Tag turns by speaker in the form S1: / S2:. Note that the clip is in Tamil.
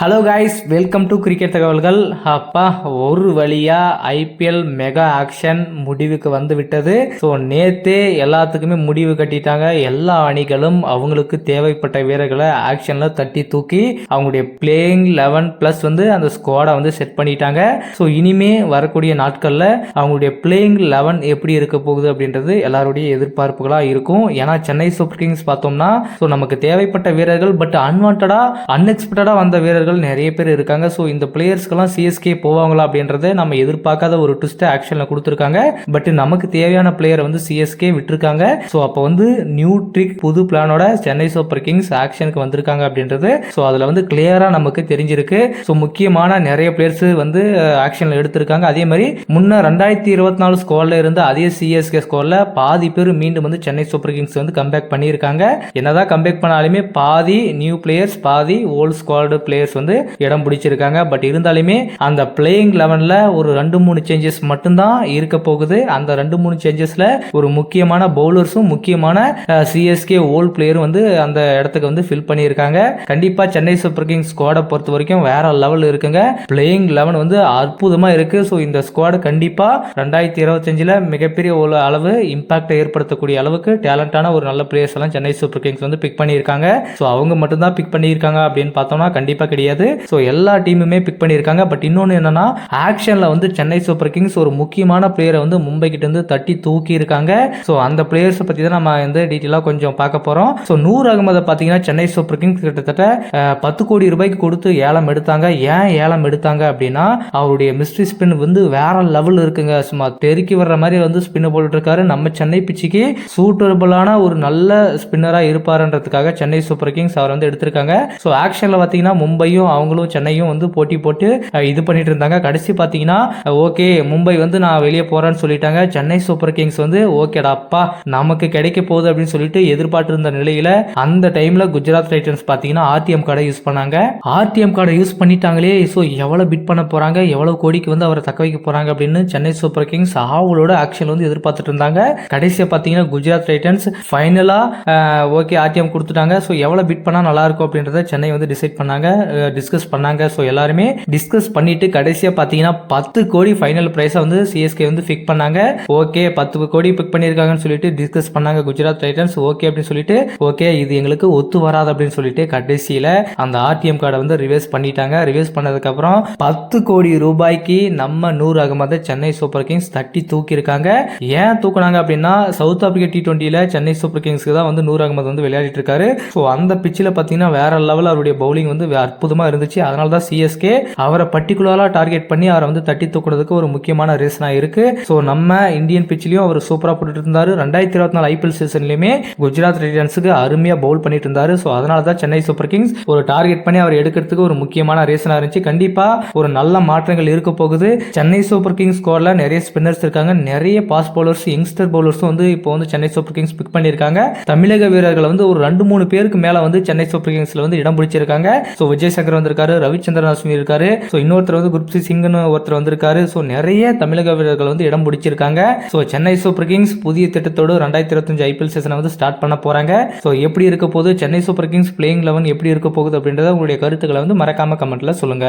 S1: Hello guys welcome to cricket தகவல்கள் அப்பா ஒரு வழியா ஐபிஎல் மெகா ஆக்ஷன் முடிவுக்கு வந்து விட்டது. ஸோ நேத்தே எல்லாத்துக்குமே முடிவு கட்டிட்டாங்க. எல்லா அணிகளும் அவங்களுக்கு தேவைப்பட்ட வீரர்களை ஆக்ஷனில் தட்டி தூக்கி அவங்களுடைய பிளேயிங் லெவன் ப்ளஸ் வந்து அந்த ஸ்குவாடை வந்து செட் பண்ணிட்டாங்க. ஸோ இனிமே வரக்கூடிய நாட்களில் அவங்களுடைய பிளேயிங் லெவன் எப்படி இருக்க போகுது அப்படின்றது எல்லாருடைய எதிர்பார்ப்புகளாக இருக்கும். ஏன்னா சென்னை சூப்பர் கிங்ஸ் பார்த்தோம்னா ஸோ நமக்கு தேவைப்பட்ட வீரர்கள் பட் அன்வான்டாக அன்எக்ஸ்பெக்டடாக வந்த வீரர்கள் வீரர்கள் நிறைய பேர் இருக்காங்க. ஸோ இந்த பிளேயர்ஸ்க்கெல்லாம் சிஎஸ்கே போவாங்களா அப்படின்றத நம்ம எதிர்பார்க்காத ஒரு ட்விஸ்ட்டை ஆக்ஷனில் கொடுத்துருக்காங்க. பட் நமக்கு தேவையான பிளேயரை வந்து சிஎஸ்கே விட்டுருக்காங்க. ஸோ அப்போ வந்து நியூ ட்ரிக் புது பிளானோட சென்னை சூப்பர் கிங்ஸ் ஆக்ஷனுக்கு வந்திருக்காங்க அப்படின்றது. ஸோ அதில் வந்து கிளியராக நமக்கு தெரிஞ்சிருக்கு. ஸோ முக்கியமான நிறைய பிளேயர்ஸ் வந்து ஆக்ஷனில் எடுத்திருக்காங்க. அதே மாதிரி முன்ன ரெண்டாயிரத்தி இருபத்தி நாலு ஸ்கோரில் இருந்த அதே சிஎஸ்கே ஸ்கோரில் பாதி பேர் மீண்டும் வந்து சென்னை சூப்பர் கிங்ஸ் வந்து கம்பேக் பண்ணியிருக்காங்க. என்னதான் கம்பேக் பண்ணாலுமே பாதி நியூ பிளேயர்ஸ் பாதி ஓல்டு ஸ்குவாடு பிளேயர்ஸ் வந்து இடம் பிடிச்சிருக்காங்க. பட் இருந்தாலுமே அந்த பிளேயிங் லெவனில் ஒரு ரெண்டு மூணு சேஞ்சஸ் மட்டும்தான் இருக்க போகுது. அந்த ரெண்டு மூணு சேஞ்சஸில் ஒரு முக்கியமான பவுலர்ஸும் முக்கியமான சிஎஸ்கே ஓல்ட் பிளேயரும் வந்து அந்த இடத்துக்கு வந்து ஃபில் பண்ணியிருக்காங்க. கண்டிப்பாக சென்னை சூப்பர் கிங்ஸ் ஸ்குவாடை பொறுத்த வரைக்கும் வேற லெவல் இருக்குங்க. பிளேயிங் லெவன் வந்து அற்புதமாக இருக்கு. ஸோ இந்த ஸ்குவாடு கண்டிப்பாக ரெண்டாயிரத்தி இருபத்தஞ்சில் மிகப்பெரிய ஒரு அளவு இம்பாக்டை ஏற்படுத்தக்கூடிய அளவுக்கு டேலண்டான ஒரு நல்ல பிளேயர்ஸ் எல்லாம் சென்னை சூப்பர் கிங்ஸ் வந்து பிக் பண்ணியிருக்காங்க. ஸோ அவங்க மட்டும்தான் பிக் பண்ணியிருக்காங்க அப்படின்னு பார்த்தோம்னா கண்டிப்பாக கிடையாது. கிடையாது. ஸோ எல்லா டீமுமே பிக் பண்ணியிருக்காங்க. பட் இன்னொன்று என்னன்னா ஆக்ஷனில் வந்து சென்னை சூப்பர் கிங்ஸ் ஒரு முக்கியமான பிளேயரை வந்து மும்பை கிட்ட இருந்து தட்டி தூக்கி இருக்காங்க ஸோ அந்த பிளேயர்ஸை பற்றி தான் நம்ம வந்து டீட்டெயிலாக கொஞ்சம் பார்க்க போகிறோம் ஸோ நூறு அகமதை பார்த்தீங்கன்னா சென்னை சூப்பர் கிங்ஸ் கிட்டத்தட்ட பத்து கோடி ரூபாய்க்கு கொடுத்து ஏலம் எடுத்தாங்க. ஏன் ஏலம் எடுத்தாங்க அப்படின்னா அவருடைய மிஸ்ட்ரி ஸ்பின் வந்து வேற லெவல் இருக்குங்க. சும்மா தெருக்கி வர்ற மாதிரி வந்து ஸ்பின் போட்டுட்டு இருக்காரு நம்ம சென்னை பிச்சுக்கு சூட்டபிளான ஒரு நல்ல ஸ்பின்னராக இருப்பாருன்றதுக்காக சென்னை சூப்பர் கிங்ஸ் அவர் வந்து எடுத்திருக்காங்க. ஸோ ஆக்ஷனில் பார்த்தீங்கன்னா மும்பையும் மும்பையும் அவங்களும் சென்னையும் வந்து போட்டி போட்டு இது பண்ணிட்டு இருந்தாங்க. கடைசி பார்த்தீங்கன்னா ஓகே மும்பை வந்து நான் வெளியே போகிறேன்னு சொல்லிட்டாங்க. சென்னை சூப்பர் கிங்ஸ் வந்து ஓகேடாப்பா நமக்கு கிடைக்க போகுது அப்படின்னு சொல்லிட்டு எதிர்பார்த்து இருந்த நிலையில அந்த டைம்ல குஜராத் டைட்டன்ஸ் பார்த்தீங்கன்னா ஆர்டிஎம் கார்டை யூஸ் பண்ணாங்க. ஆர்டிஎம் கார்டை யூஸ் பண்ணிட்டாங்களே ஸோ எவ்வளோ பிட் பண்ண போகிறாங்க எவ்வளோ கோடிக்கு வந்து அவரை தக்க வைக்க போகிறாங்க அப்படின்னு சென்னை சூப்பர் கிங்ஸ் ஆவலோட ஆக்ஷன் வந்து எதிர்பார்த்துட்டு இருந்தாங்க. கடைசியாக பார்த்தீங்கன்னா குஜராத் டைட்டன்ஸ் ஃபைனலாக ஓகே ஆர்டிஎம் கொடுத்துட்டாங்க. ஸோ எவ்வளோ பிட் பண்ணால் நல்லாயிருக்கும் அப்படின்றத சென்னை வந்து டிசைட் பண்ணாங்க. டிஸ்கஸ் பண்ணாங்க. ஸோ எல்லாருமே டிஸ்கஸ் பண்ணிட்டு கடைசியாக பார்த்தீங்கன்னா பத்து கோடி ஃபைனல் ப்ரைஸை வந்து சிஎஸ்கே வந்து பிக் பண்ணாங்க. ஓகே பத்து கோடி பிக் பண்ணியிருக்காங்கன்னு சொல்லிட்டு டிஸ்கஸ் பண்ணாங்க குஜராத் டைட்டன்ஸ் ஓகே அப்படின்னு சொல்லிட்டு ஓகே இது எங்களுக்கு ஒத்து வராது அப்படின்னு சொல்லிட்டு கடைசியில் அந்த ஆர்டிஎம் கார்டை வந்து ரிவேஸ் பண்ணிட்டாங்க. ரிவேஸ் பண்ணதுக்கப்புறம் பத்து கோடி ரூபாய்க்கு நம்ம நூறு அகமதை சென்னை சூப்பர் கிங்ஸ் தட்டி தூக்கியிருக்காங்க. ஏன் தூக்குனாங்க அப்படின்னா சவுத் ஆப்பிரிக்கா டி டுவெண்ட்டியில் சென்னை சூப்பர் கிங்ஸ்க்கு தான் வந்து நூறு அகமது வந்து விளையாடிட்டு இருக்காரு. ஸோ அந்த பிச்சில் பார்த்தீங்கன்னா வேற லெவல் அவருடைய பவுலிங் வந்து அற்புதமாக இருந்துச்சு. அதனால தான் சிஎஸ்கே அவரை பர்டிகுலராக டார்கெட் பண்ணி அவரை வந்து தட்டி தூக்குறதுக்கு ஒரு முக்கியமான ரீசனாக இருக்கு. ஸோ நம்ம இந்தியன் பிச்சிலையும் அவர் சூப்பராக போட்டுட்டு இருந்தார். ரெண்டாயிரத்தி இருபத்தி நாலு ஐபிஎல் சீசன்லையுமே குஜராத் டைட்டன்ஸுக்கு அருமையாக பவுல் பண்ணிட்டு இருந்தார். ஸோ அதனால தான் சென்னை சூப்பர் கிங்ஸ் ஒரு டார்கெட் பண்ணி அவர் எடுக்கிறதுக்கு ஒரு முக்கியமான ரீசனாக இருந்துச்சு. கண்டிப்பாக ஒரு நல்ல மாற்றங்கள் இருக்க போகுது. சென்னை சூப்பர் கிங்ஸ் ஸ்கோரில் நிறைய ஸ்பின்னர்ஸ் இருக்காங்க. நிறைய பாஸ் பவுலர்ஸ் யங்ஸ்டர் பவுலர்ஸும் வந்து இப்போ வந்து சென்னை சூப்பர் கிங்ஸ் பிக் பண்ணியிருக்காங்க. தமிழக வீரர்கள் வந்து ஒரு ரெண்டு மூணு பேருக்கு மேலே வந்து சென்னை சூப்பர் கிங்ஸில் வந்து இடம் பிடிச்சிருக்காங்க. ஸோ விஜய் சங்கர் வந்திருக்காரு ரவிச்சந்திரன் அஸ்மி இருக்காரு. ஸோ இன்னொருத்தர் வந்து குருப்சி சிங்னு ஒருத்தர் வந்திருக்காரு. ஸோ நிறைய தமிழக வீரர்கள் வந்து இடம் பிடிச்சிருக்காங்க. ஸோ சென்னை சூப்பர் கிங்ஸ் புதிய திட்டத்தோடு ரெண்டாயிரத்தி இருபத்தஞ்சு ஐபிஎல் சீசனை வந்து ஸ்டார்ட் பண்ண போறாங்க. ஸோ எப்படி இருக்க போது Chennai super kings playing eleven எப்படி இருக்க போகுது அப்படின்றத உங்களுடைய கருத்துக்களை வந்து மறக்காம கமெண்ட்ல சொல்லுங்க.